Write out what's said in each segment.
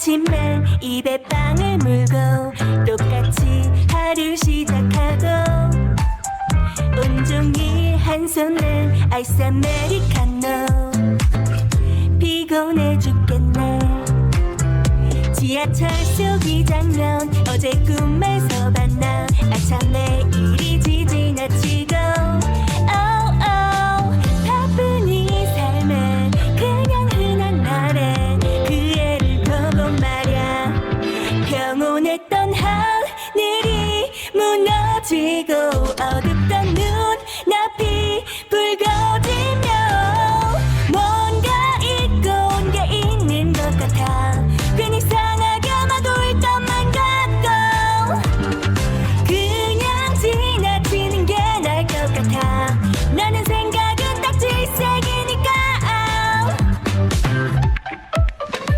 아침엔 입에 빵을 물고 똑같이 하루 시작하고 온종일 한 손에 아이스 아메리카노 피곤해 죽겠네. 지하철 속이 장면 어제 꿈에서 봤나 무너지고 어둡던 눈앞이 붉어지며 뭔가 잊고 온 게 있는 것 같아. 괜히 상하게 막울 것만 같고 그냥 지나치는 게 나을 것 같아. 나는 생각은 딱 질색이니까.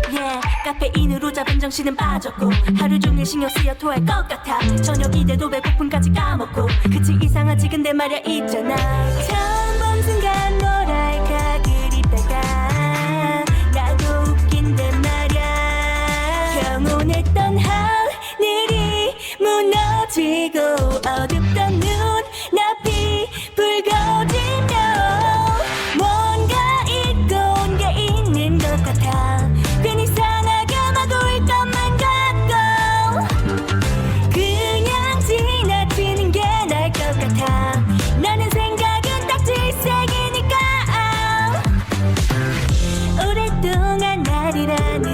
Yeah, 카페인으로 잡은 정신은 빠졌고 하루 종일 신경 쓰여 토할 것 같아. 저녁 이 돼도 배고픔까지 까먹고 그치 이상하지 근데 말야 있잖아. 처음 본 순간 뭐랄까 그립다가 나도 웃긴데 말야. 평온했던 하늘이 무너지고 어둡던 눈앞이 need any